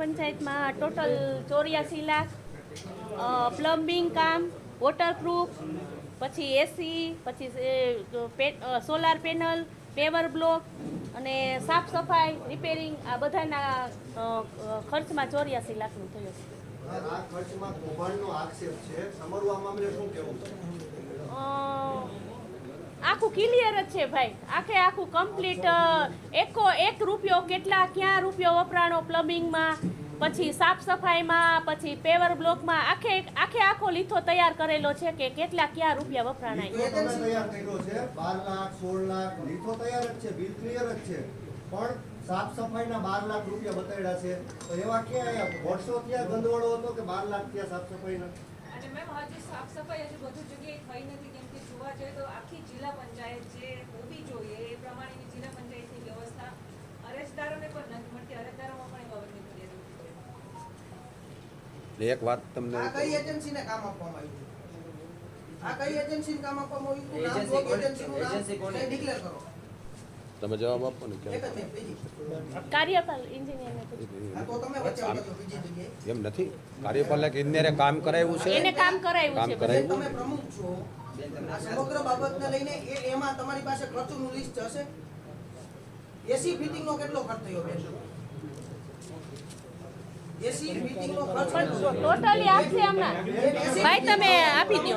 પંચાયતમાં ટોટલ ચોર્યાસી લાખ પ્લમ્બિંગ કામ વોટરપ્રૂફ પછી એસી પછી સોલાર પેનલ પેવર બ્લોક અને સાફ સફાઈ રિપેરિંગ આ બધાના ખર્ચમાં ચોર્યાસી લાખનું થયું છે. આ ખર્ચમાં કૌભાંડનો આક્ષેપ છે. તમારું આ મામલે શું કહેવું? આખું ક્લિયર જ છે ભાઈ. આખે આખું કમ્પ્લીટ એકો એક રૂપિયો કેટલા, ક્યાં રૂપિયો વપરાણો પ્લમ્બિંગમાં પછી સાફ સફાઈમાં, પછી પેવર બ્લોકમાં આખે આખે આખો લીથો તૈયાર કરેલો છે કે કેટલા, ક્યાં રૂપિયા વપરાણાય. તૈયાર છે. 12 લાખ 16 લાખ, લીથો તૈયાર જ છે બિલ ક્લિયર જ છે. પણ સાફ સફાઈના 12 લાખ રૂપિયા બતાડ્યા છે. તો એવા ક્યાં વર્ષો ત્યાં ગંદવાળો હતો કે 12 લાખ ત્યાં સાફ સફાઈના? અને મેમ હજી સાફ સફાઈ હજી બધું જગ્યાએ થઈ નથી કેમ કે જોવા જઈએ તો આખી જિલ્લા પંચાયત જે હોવી જોઈએ એ પ્રમાણેની જિલ્લા પંચાયતની વ્યવસ્થા અરજદારોને પણ નથી મળતી અરજદારોમાં પણ એ બાબતની એક વાત તમને આ કઈ એજન્સીને કામ આપવામાં આવ્યું? આ કઈ એજન્સીને કામ આપવામાં આવ્યું? એજન્સી એજન્સી કોની? કંઈ કરો. તમે જવાબ આપો ને. કાર્યપાલ ઇન્જિનિયરને એમ નથી? કાર્યપાલક ઇજનેરે કામ કરાવ્યું છે? એને કામ કરાવ્યું કામ કરાવ્યું? તમે પ્રમુખ છો. આ સમગ્ર બાબતને લઈને એ એમાં તમારી પાસે ખર્ચનું લિસ્ટ હશે? એસી ફિટિંગનો કેટલો ખર્ચ થયો? ટોટલી આપશે હમણાં. ભાઈ તમે આપી દો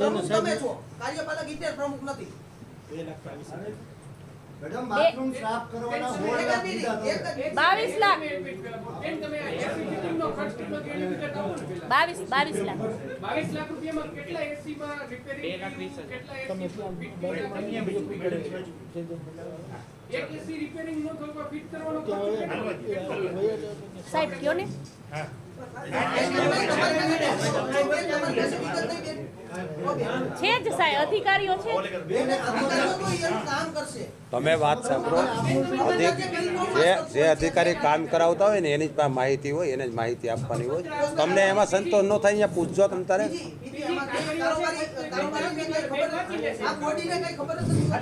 પ્રમુખ તમે છો. કાર્યપાલક ઇજનેર પ્રમુખ નથી. બાવીસ લાખ. બાવીસ બાવીસ લાખ. બાવીસ લાખ રૂપિયામાં કેટલા એસી માં રિપેરિંગ કેટલા એસી એક એસી રિપેરિંગ નો થયો ફિટ કરવાનો ખર્ચ કેટલો? સાહેબ કયો ને? છે જ સાહેબ અધિકારીઓ છે તમે વાત સાંભળો. અધિક જે જે અધિકારી કામ કરાવતા હોય ને એની જ માહિતી હોય એને જ માહિતી આપવાની હોય. તમને એમાં સંતોષ ન થાય અહીંયા પૂછજો તમે તારે.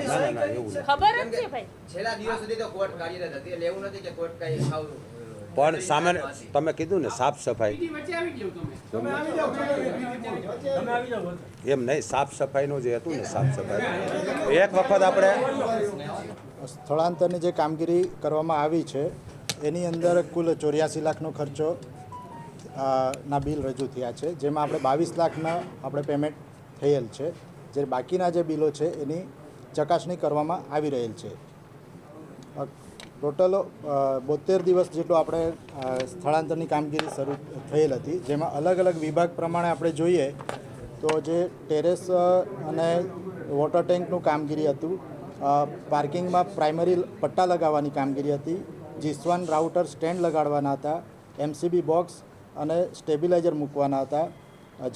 ના ના ના એવું નથી. ખબર જ છે ભાઈ. છેલ્લા દિવસ સુધી તો કોર્ટ કાર્યરત હતી એટલે એવું નથી કે કોર્ટ કઈ સાવ પણ સામે તમે કીધું ને સાફ સફાઈ. એમ નહીં સાફ સફાઈનું જે હતું ને સાફ સફાઈ. એક વખત આપણે સ્થળાંતરની જે કામગીરી કરવામાં આવી છે, એની અંદર કુલ ચોર્યાસી લાખનો ખર્ચો ના બિલ રજૂ થયા છે, જેમાં આપણે બાવીસ લાખના આપણે પેમેન્ટ થયેલ છે. જે બાકીના જે બિલો છે, એની ચકાસણી કરવામાં આવી રહેલ છે. ટોટલ બોતેર દિવસ જેટલો આપણે સ્થળાંતરની કામગીરી શરૂ થયેલ હતી, જેમાં અલગ અલગ વિભાગ પ્રમાણે આપણે જોઈએ તો જે ટેરેસ અને વોટર ટેન્કનું કામગીરી હતું પાર્કિંગમાં પ્રાઇમરી પટ્ટા લગાવવાની કામગીરી હતી, જીસવાન રાઉટર સ્ટેન્ડ લગાડવાના હતા, એમસીબી બોક્સ અને સ્ટેબિલાઇઝર મૂકવાના હતા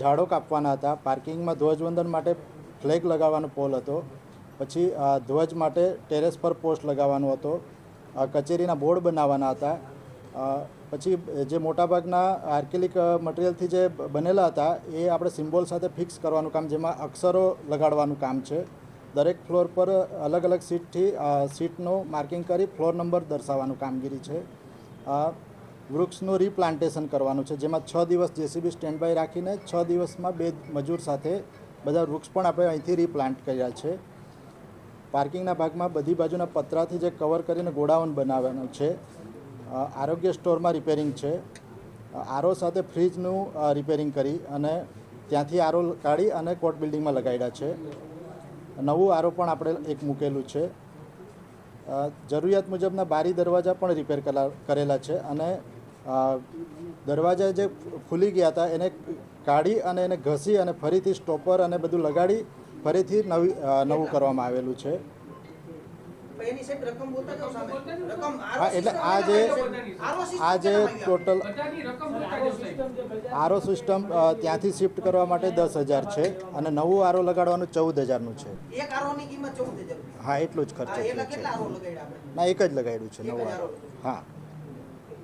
ઝાડો કાપવાના હતા. પાર્કિંગમાં ધ્વજવંદન માટે ફ્લેગ લગાવવાનો પોલ હતો. પછી ધ્વજ માટે ટેરેસ પર પોસ્ટ લગાવવાનો હતો. કચેરીના બોર્ડ બનાવવાના હતા. પછી, જે મોટાભાગના આર્કેલિક મટીરિયલથી જે બનેલા હતા, એ આપણે સિમ્બોલ સાથે ફિક્સ કરવાનું કામ, જેમાં અક્ષરો લગાડવાનું કામ છે. દરેક ફ્લોર પર અલગ અલગ સીટથી સીટનું માર્કિંગ કરી ફ્લોર નંબર દર્શાવવાનું કામગીરી છે. વૃક્ષનું રીપ્લાન્ટેશન કરવાનું છે. જેમાં છ દિવસ જેસીબી સ્ટેન્ડ બાય રાખીને છ દિવસમાં બે મજૂર સાથે બધા વૃક્ષ પણ આપણે અહીંથી રીપ્લાન્ટ કર્યા છે. પાર્કિંગના ભાગમાં બધી બાજુના પતરાથી જે કવર કરીને ગોડાઉન બનાવવાનું છે. આરોગ્ય સ્ટોરમાં રિપેરિંગ છે. આરો સાથે ફ્રીજનું રિપેરિંગ કરી અને ત્યાંથી આરો કાઢી અને કોર્ટ બિલ્ડિંગમાં લગાડ્યા છે. નવું આરોપણ આપણે એક મૂકેલું છે. જરૂરિયાત મુજબના બારી દરવાજા પણ રિપેર કરેલા છે અને દરવાજા જે ખુલી ગયા હતા એને કાઢી અને એને ઘસી અને ફરીથી સ્ટોપર અને બધું લગાડી ફરીથી નવી નવું કરવામાં આવેલું છે એની સાહેબ રકમ બોલતા જાઓ સામે. રકમ હા એટલે આ જે આ જે? ટોટલ. આરો સિસ્ટમ ત્યાંથી શિફ્ટ કરવા માટે દસ હજાર છે અને નવું આરો લગાડવાનું ચૌદ હજારનું છે. એક આરોની કિંમત ચૌદ હજાર હા એટલું જ ખર્ચ છે. ના એક જ લગાડ્યું છે નવું આરો. હા.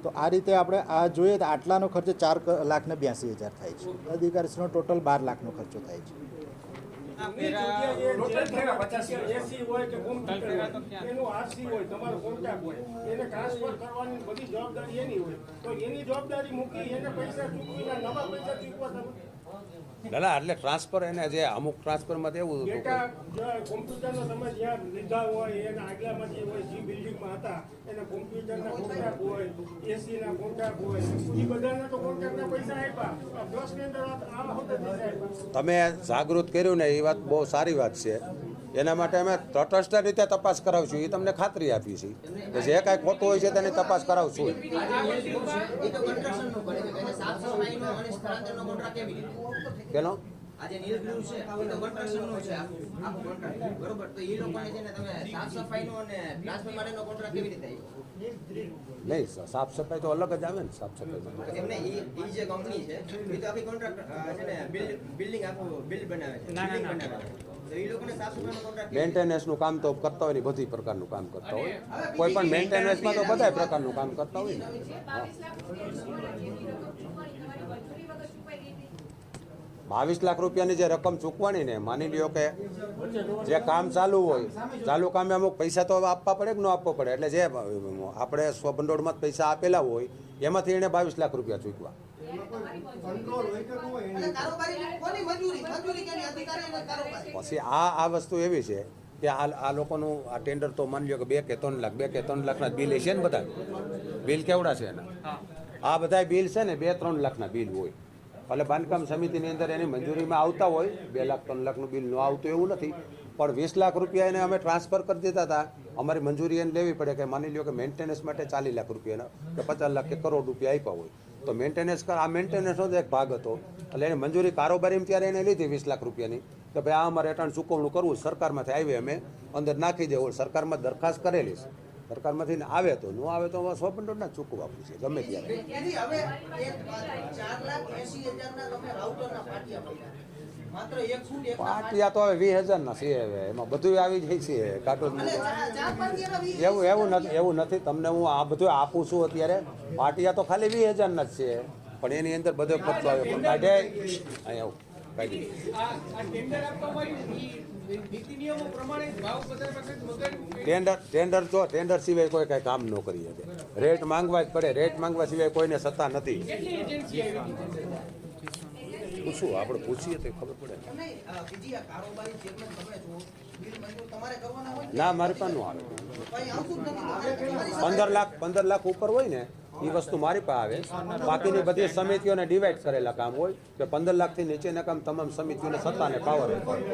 તો આ રીતે આપણે આ જોઈએ તો આટલાનો ખર્ચ ચાર લાખ ને બ્યાસી હજાર થાય છે. અધિકારીશ્રીનો ટોટલ બાર લાખનો ખર્ચો થાય છે. જવાબદારી એની હોય તો એની જવાબદારી મૂકી એને પૈસા ચૂકવીને નવા પૈસા ચૂકવા ના ના એટલે ટ્રાન્સફર એને જે અમુક ટ્રાન્સફરમાં તો એવું હતું. કોમ્પ્યુટરનો તમે જ્યાં લીધા હોય એના આગલામાં જે હોય જે બિલ્ડિંગમાં હતા એના કોમ્પ્યુટરના કોન્ટ્રાક્ટ હોય એસીના કોન્ટ્રાક્ટ હોય એ બધાના તો કોન્ટ્રાક્ટના પૈસા આપ્યા. પ્લસની અંદર આ હોતે તમે જાગૃત કર્યું ને એ વાત બહુ સારી વાત છે. એના માટે અમે તટસ્થ રીતે તપાસ કરાવશું. એ તમને ખાતરી આપી છે કે જે કાંઈ ખોટું હોય છે તેની તપાસ કરાવશું. કેનો? આજે નીલગૃહ છે એ તો કન્સ્ટ્રક્શનનું છે આખું કોન્ટ્રાક્ટ બરોબર? તો એ લોકોને છે ને તમે સાફ સફાઈનો અને ટ્રાન્સફર માટેનો કોન્ટ્રાક્ટ કેવી રીતે આવ્યો નહીં સાફ સફાઈ તો અલગ જ આવે ને સાફ સફાઈ એમને ઈ જે કંપની છે એ તો આખી કોન્ટ્રાક્ટ છે ને બિલ્ડિંગ આખું બિલ્ડ બનાવે છે બિલ્ડિંગ બનાવે છે. તો એ લોકોને સાફ સફાઈનો કોન્ટ્રાક્ટ મેન્ટેનન્સનું કામ તો કરતા હોય ને બધી પ્રકારનું કામ કરતા હોય. કોઈ પણ મેન્ટેનન્સમાં તો બધા પ્રકારનું કામ કરતા હોય ને જે બાવીસ લાખ રૂપિયા જેની રકમ ચૂકવાની તમારી મંજૂરી વગર ચૂકવાઈ ગઈ હતી બાવીસ લાખ રૂપિયાની જે રકમ ચૂકવાની ને માની લ્યો કે જે કામ ચાલુ હોય ચાલુ કામે અમુક પૈસા તો આપવા પડે કે ન આપવો પડે? એટલે જે આપણે સ્વભંડોળમાં પૈસા આપેલા હોય એમાંથી એને બાવીસ લાખ રૂપિયા ચૂકવા પછી આ આ વસ્તુ એવી છે કે આ આ લોકોનું આ ટેન્ડર તો માની લ્યો કે બે કે ત્રણ લાખ બે કે ત્રણ લાખના બિલ છે ને બધા બિલ કેવડા છે એના? આ બધા બિલ છે ને બે ત્રણ લાખના બિલ હોય. એટલે બાંધકામ સમિતિની અંદર એની મંજૂરીમાં આવતા હોય, બે લાખ, ત્રણ લાખનું બિલ ન આવતું એવું નથી, પણ વીસ લાખ રૂપિયા એને અમે ટ્રાન્સફર કરી દીધા હતા. અમારી મંજૂરી એને લેવી પડે કે માની લ્યો કે મેન્ટેનન્સ માટે ચાલીસ લાખ રૂપિયાના કે પચાસ લાખ કે કરોડ રૂપિયા આપ્યા હોય. તો મેન્ટેનન્સ આ મેન્ટેનન્સનો જ એક ભાગ હતો. એટલે એની મંજૂરી કારોબારી ત્યારે એને લીધી વીસ લાખ રૂપિયાની. કે ભાઈ આ અમારે રિટર્ન ચૂકવણું કરવું. સરકારમાંથી આવી અમે, અંદર નાખી દેવું સરકારમાં દરખાસ્ત કરેલી છે. સરકારમાંથી આવે તો ન આવે તો સ્વપંડો ના ચૂકવું આપવું છે ગમે ત્યારે. પાટિયા પડ્યા. માત્ર એક ફૂટ એક પાટિયા તો હવે વીસ હજારના છે હવે એમાં બધું આવી જાય છે કાર્ટૂન એવું એવું નથી એવું નથી તમને હું આ બધું આપું છું અત્યારે. પાટિયા તો ખાલી વીસ હજારના જ છે પણ એની અંદર બધો ખર્ચો આવે પણ કાઢે અહીંયા આવું કાઢી ટેન્ડર ટેન્ડર ટેન્ડર જો ટેન્ડર સિવાય કોઈ કાંઈ કામ ન કરી શકે. રેટ માંગવા જ પડે. રેટ માંગવા સિવાય કોઈને સત્તા નથી. કેટલી પૂછું આપણે પૂછીએ તો ખબર પડે. હોય ને? મારી પાસે નો આવે. પંદર લાખ પંદર લાખ ઉપર હોય ને એ વસ્તુ મારી પાસે આવે. બાકીની બધી સમિતિઓને ડિવાઈડ કરેલા કામ હોય કે પંદર લાખથી નીચેના કામ તમામ સમિતિઓને સત્તાને પાવર પાવર